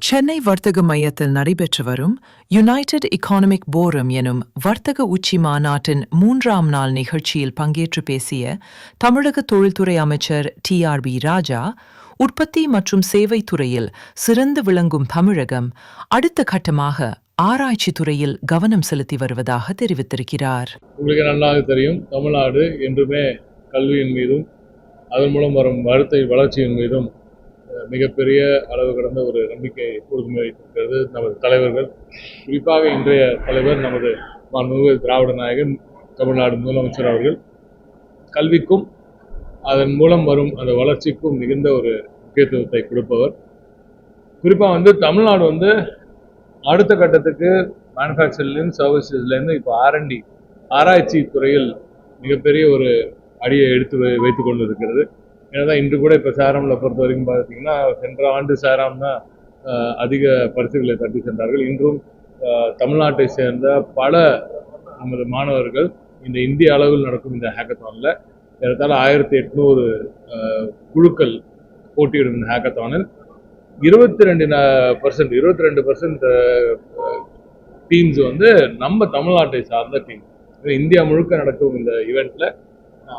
சென்னை வர்த்தக மையத்தில் நடைபெற்று வரும் யுனைடெட் எகானமிக் போரம் எனும் வர்த்தக உச்சி மாநாட்டின் மூன்றாம் நாள் நிகழ்ச்சியில் பங்கேற்று பேசிய தமிழக தொழில்துறை அமைச்சர் டி ஆர் பி ராஜா உற்பத்தி மற்றும் சேவை துறையில் சிறந்து விளங்கும் தமிழகம் அடுத்த கட்டமாக ஆராய்ச்சி துறையில் கவனம் செலுத்தி வருவதாக தெரிவித்திருக்கிறார். உங்களுக்கு நன்றாக தெரியும் தமிழ்நாடு என்றுமே கல்வியின் மீதும் அதன் மூலம் வரும் வளர்ச்சியின் மீதும் மிகப்பெரிய அளவு கடந்த ஒரு நம்பிக்கை எப்பொழுதுமே வைத்திருக்கிறது நமது தலைவர்கள் குறிப்பாக இன்றைய தலைவர் நமது மாண்புமிகு திராவிட நாயகன் தமிழ்நாடு முதலமைச்சர் அவர்கள் கல்விக்கும் அதன் மூலம் வரும் அந்த வளர்ச்சிக்கும் மிகுந்த ஒரு முக்கியத்துவத்தை கொடுப்பவர். குறிப்பாக வந்து தமிழ்நாடு வந்து அடுத்த கட்டத்துக்கு மேனுஃபேக்சர்லேருந்து சர்வீசஸ்லேருந்து இப்போ ஆர்என்டி ஆராய்ச்சி துறையில் மிகப்பெரிய ஒரு அடியை எடுத்து வை வைத்து கொண்டு இருக்கிறது ஏன்னா இன்று கூட இப்போ சேரமில் பொறுத்த வரைக்கும் பார்த்தீங்கன்னா சென்ற ஆண்டு சேராம் தான் அதிக பரிசுகளை தட்டி சென்றார்கள். இன்றும் தமிழ்நாட்டை சேர்ந்த பல நமது மாணவர்கள் இந்த இந்திய அளவில் நடக்கும் இந்த ஹேக்கத்தானில் ஏறத்தாழ ஆயிரத்தி எட்நூறு குழுக்கள் போட்டியிடும் இந்த ஹேக்கத்தானில் இருபத்தி ரெண்டு பர்சன்ட் இருபத்தி ரெண்டு பர்சன்ட் டீம்ஸ் வந்து நம்ம தமிழ்நாட்டை சார்ந்த டீம் இந்தியா முழுக்க நடக்கும் இந்த ஈவெண்ட்ல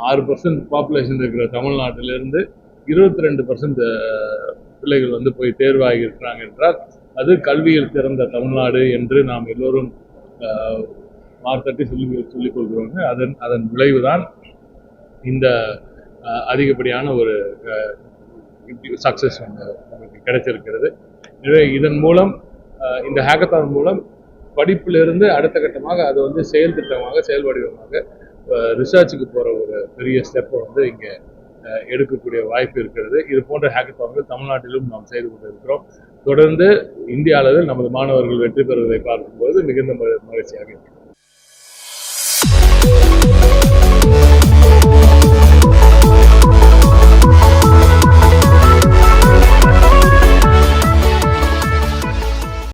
ஆறு பர்சன்ட் பாப்புலேஷன் இருக்கிற தமிழ்நாட்டிலிருந்து இருபத்தி ரெண்டு பர்சன்ட் பிள்ளைகள் வந்து போய் தேர்வாகி இருக்கிறாங்க என்றால் அது கல்வியில் சிறந்த தமிழ்நாடு என்று நாம் எல்லோரும் மார்த்தட்டி சொல்லி சொல்லிக் கொள்கிறோங்க அதன் அதன் விளைவுதான் இந்த அஹ், அதிகப்படியான ஒரு சக்ஸஸ் நமக்கு கிடைச்சிருக்கிறது எனவே இதன் மூலம் இந்த ஹேக்கத்தான் மூலம் படிப்பிலிருந்து அடுத்த கட்டமாக அது வந்து செயல் திட்டமாக செயல் வடிவமாக ரிசர்ச்சுக்கு போகிற ஒரு பெரிய ஸ்டெப்பை வந்து இங்கே எடுக்கக்கூடிய வாய்ப்பு இருக்கிறது. இது போன்ற ஹேக்கத்தான்கள் தமிழ்நாட்டிலும் நாம் செய்து கொண்டு இருக்கிறோம் தொடர்ந்து இந்திய அளவில் நமது மாணவர்கள் வெற்றி பெறுவதை பார்க்கும்போது மிகுந்த மகிழ்ச்சியாக இருக்கிறது